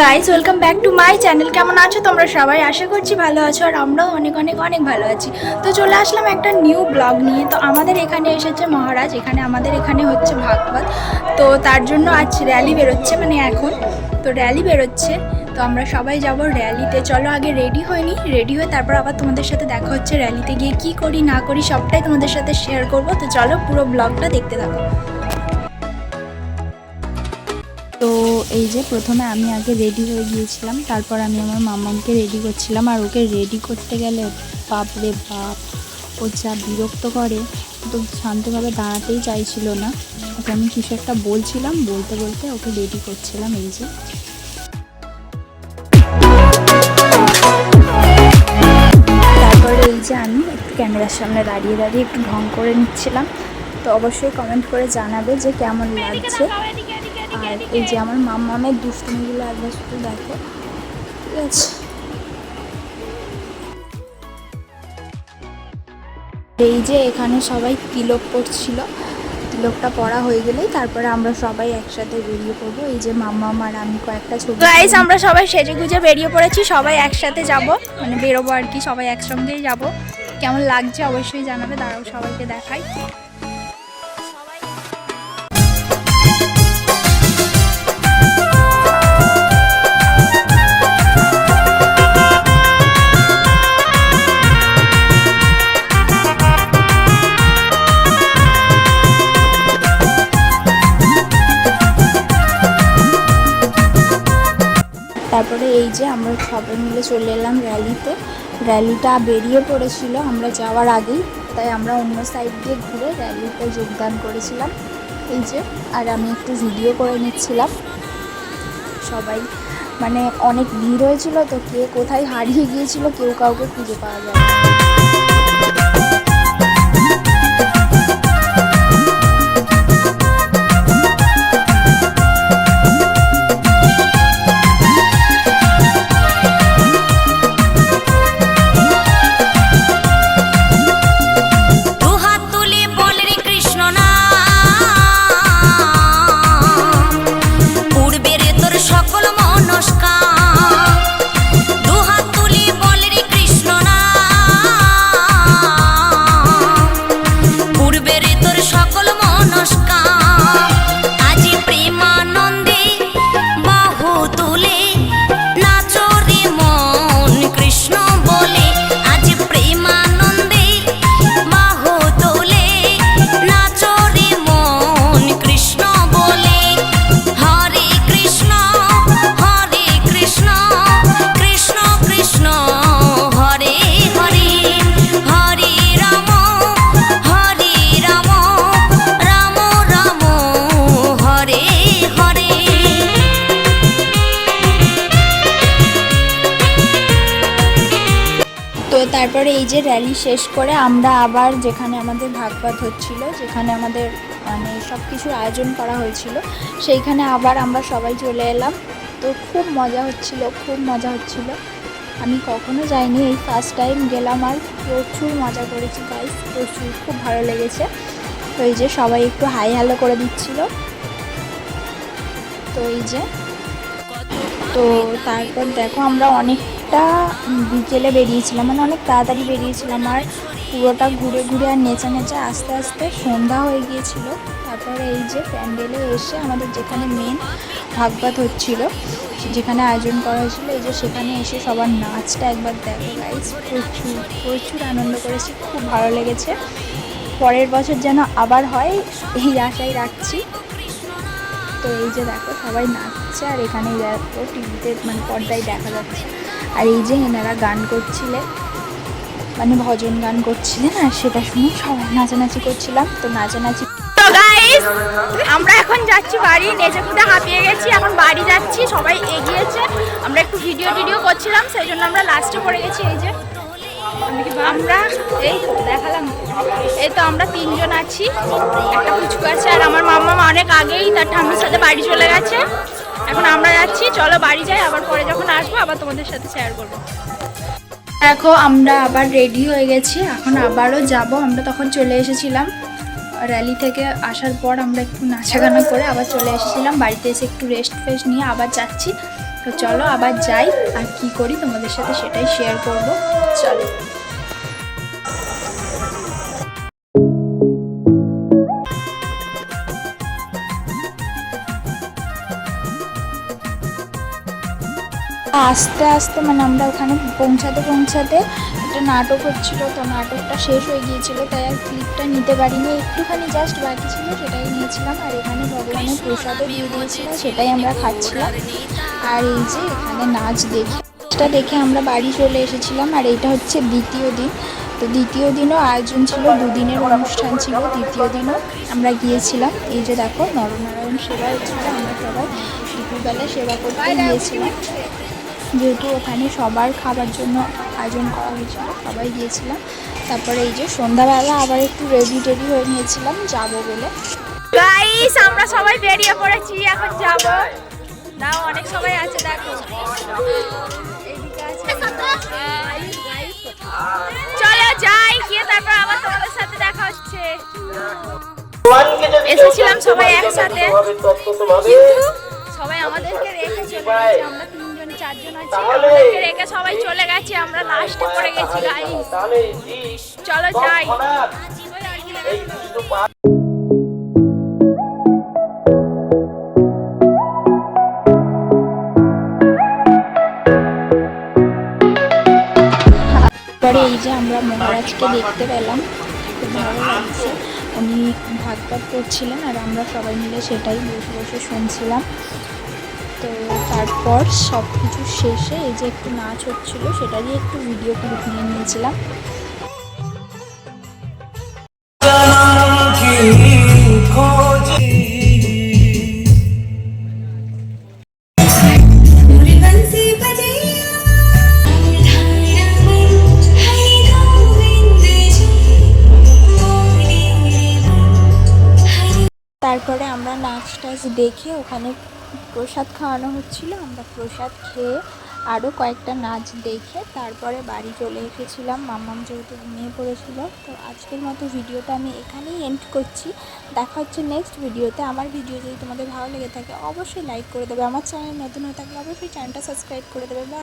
Guys welcome back to my channel কেমন আছো তোমরা সবাই? আশা করছি ভালো আছো আর আমরাও অনেক অনেক অনেক ভালো আছি। তো চলে আসলাম একটা নিউ ব্লগ নিয়ে। তো আমাদের এখানে এসেছে মহারাজ। এখানে আমাদের এখানে হচ্ছে ভাগবত। তো তার জন্য আজ র্যালি বেরোচ্ছে মানে এখন। তো র্যালি বেরোচ্ছে। তো আমরা সবাই যাব র্যালিতে চলো আগে রেডি হয়নি রেডি হয়ে তারপর আবার তোমাদের সাথে দেখা হচ্ছে র্যালিতে গিয়ে কি করি, না করি, সবটাই তোমাদের সাথে শেয়ার করব। তো চলো পুরো ব্লগটা দেখতে থাকো। এই যে প্রথমে আমি আগে রেডি হয়ে গিয়েছিলাম, তারপর আমি আমার মামাকে রেডি করছিলাম, আর ওকে রেডি করতে গেলে বাপ রে বাপ, ও যা বিরক্ত করে তো শান্তভাবে দাঁড়াতেই চাইছিল না। ওকে আমি কিছু একটা বলছিলাম, বলতে বলতে ওকে রেডি করছিলাম এই যে। তারপরে এই যে আমি একটু ক্যামেরার সামনে দাঁড়িয়ে দাঁড়িয়ে একটু ঢং করে নিচ্ছিলাম। তো অবশ্যই কমেন্ট করে জানাবে যে কেমন লাগছে। আর এই যে আমার মামামের দুষ্টুমিগুলো একবার শুধু দেখো। ঠিক আছে। এই যে এখানে সবাই তিলক পড়ছিল তিলকটা পড়া হয়ে গেলেই তারপরে আমরা সবাই একসাথে বেরিয়ে পড়ব। এই যে মামা আর আমি কয়েকটা ছবি গাইস আমরা সবাই সেজে গুজে বেরিয়ে পড়েছি সবাই একসাথে যাব। মানে বেরোবো আর কি সবাই একসঙ্গেই যাব। কেমন লাগছে অবশ্যই জানাবে দাঁড়াও সবাইকে দেখাই। তারপরে এই যে আমরা সবাই মিলে চলে এলাম র্যালিতে। র্যালিটা বেরিয়ে পড়েছিল আমরা যাওয়ার আগেই, তাই আমরা অন্য সাইড দিয়ে ঘুরে র্যালিতে যোগদান করেছিলাম। এই যে, আর আমি একটু ভিডিও করে নিচ্ছিলাম। সবাই মানে অনেক ভিড় হয়েছিল তো কে কোথায় হারিয়ে গিয়েছিল কেউ কাউকে খুঁজে পাওয়া যায় তারপরে এই যে র্যালি শেষ করে আমরা আবার যেখানে আমাদের ভাগবত হচ্ছিল, যেখানে আমাদের মানে সব কিছুর আয়োজন করা হয়েছিল, সেইখানে আবার আমরা সবাই চলে এলাম। তো খুব মজা হচ্ছিল, খুব মজা হচ্ছিল। আমি কখনো যাইনি, এই ফার্স্ট টাইম গেলাম আর প্রচুর মজা করেছি গাইস প্রচুর, খুব ভালো লেগেছে। তো এই যে সবাই একটু হাই হ্যালো করে দিচ্ছিল। তো এই যে, তো তারপর দেখো আমরা অনেকটা উম, বিকেলে বেরিয়েছিলাম মানে অনেক তাড়াতাড়ি বেরিয়েছিলাম আর পুরোটা ঘুরে ঘুরে আর নেচে নেচে আস্তে আস্তে সন্ধ্যা হয়ে গিয়েছিল। তারপরে এই যে প্যান্ডেলে এসে আমাদের যেখানে মেন ভাগবত হচ্ছিল যেখানে আয়োজন করা হয়েছিল এই যে সেখানে এসে সবার নাচটা একবার দেখো গাইজ প্রচুর প্রচুর আনন্দ করেছি খুব ভালো লেগেছে। পরের বছর যেন আবার হয় এই আশাই রাখছি। তো এই যে দেখো সবাই নাচছে আর এখানে দেখো টিভিতে মানে পর্দায় দেখা যাচ্ছে। আর এই যে এনারা গান করছিলেন মানে ভজন গান করছিলেন আর সেটা শুনে সবাই নাচানাচি করছিলাম, তো নাচানাচি তো আমরা এখন যাচ্ছি বাড়ি, নেচে কুটে হাঁপিয়ে গেছি, এখন বাড়ি যাচ্ছি, সবাই এগিয়েছে। আমরা একটু ভিডিও টিডিও করছিলাম, সেই জন্য আমরা লাস্টে পড়ে গেছি, এই যে। আমরা এই তো দেখালাম। এই তো আমরা তিনজন আছি, একটা পুচকু আছে আর আমার মামা অনেক আগেই তার ঠাম্মির সাথে বাড়ি চলে গেছে। এখন আমরা যাচ্ছি, চলো বাড়ি যাই, আবার পরে যখন আসব আবার তোমাদের সাথে শেয়ার করব। দেখো, আমরা আবার রেডি হয়ে গেছি, এখন আবারও যাব। আমরা তখন চলে এসেছিলাম র্যালি থেকে আসার পর আমরা একটু নাচা গানা করে আবার চলে এসেছিলাম। বাড়িতে এসে একটু রেস্ট ফেস্ট নিয়ে আবার যাচ্ছি। তো চলো আবার যাই, আর কি করি তোমাদের সাথে সেটাই শেয়ার করব। চলো। আস্তে আস্তে মানে আমরা ওখানে পৌঁছাতে পৌঁছাতে একটা নাটক হচ্ছিল, তো নাটকটা শেষ হয়ে গিয়েছিল, তাই আর ক্লিপটা নিতে পারিনি। একটুখানি জাস্ট বাকি ছিল সেটাই নিয়েছিলাম, আর এখানে ভগবানের প্রসাদও দিয়ে দিয়েছিল, সেটাই আমরা খাচ্ছিলাম। আর এই যে এখানে নাচ দেখে, নাচটা দেখে আমরা বাড়ি চলে এসেছিলাম, আর এটা হচ্ছে দ্বিতীয় দিন। তো দ্বিতীয় দিনও আয়োজন ছিল, দুদিনের অনুষ্ঠান ছিল দ্বিতীয় দিনও আমরা গিয়েছিলাম। এই যে দেখো, নরনারায়ণ সেবা হচ্ছিল আমরা সবাই দুপুরবেলা সেবা করতে গিয়েছিলাম। যেহেতু ওখানে সবার খাবার জন্য আয়োজন করা হয়েছিল সবাই গিয়েছিলাম। তারপরে এই যে সন্ধ্যাবেলা আবার একটু রেডি টেডি হয়ে নিয়েছিলাম যাব বলে। গাইস আমরা সবাই বেরিয়ে পড়েছি এখন যাব। নাও অনেক সবাই আছে দেখো। চলো যাই গিয়ে তারপর আবার তোমাদের সাথে দেখা হচ্ছে। এসেছিলাম সবাই একসাথে। কিন্তু সবাই আমাদেরকে রেখে চলে গেছে আমরা চারজন আছি। আমাদেরকে রেখে সবাই চলে গেছে আমরা লাস্টে পড়ে গেছি গাইস চলো যাই। পরে এই যে আমরা মহারাজকে দেখতে পেলাম খুব ভালো লাগছে। উনি ভাগবত করছিলেন আর আমরা সবাই মিলে সেটাই বসে বসে শুনছিলাম। তো তারপর সব কিছু শেষে এই যে একটু নাচ হচ্ছিল, সেটা দিয়ে একটু ভিডিও ক্লিপ নিয়ে নিয়েছিলাম। তারপরে আমরা নাচ টাচ দেখে ওখানে প্রসাদ খাওয়ানো হচ্ছিল। আমরা প্রসাদ খেয়ে আরও কয়েকটা নাচ দেখে তারপরে বাড়ি চলে এসেছিলাম। মাম্মাম যেহেতু ঘুমিয়ে পড়েছিল, তো আজকের মতো ভিডিওটা আমি এখানেই এন্ড করছি। দেখা হচ্ছে নেক্সট ভিডিওতে। আমার ভিডিও যদি তোমাদের ভালো লেগে থাকে, অবশ্যই লাইক করে দেবে। আমার চ্যানেল নতুন হয়ে থাকলে অবশ্যই চ্যানেলটা সাবস্ক্রাইব করে দেবে.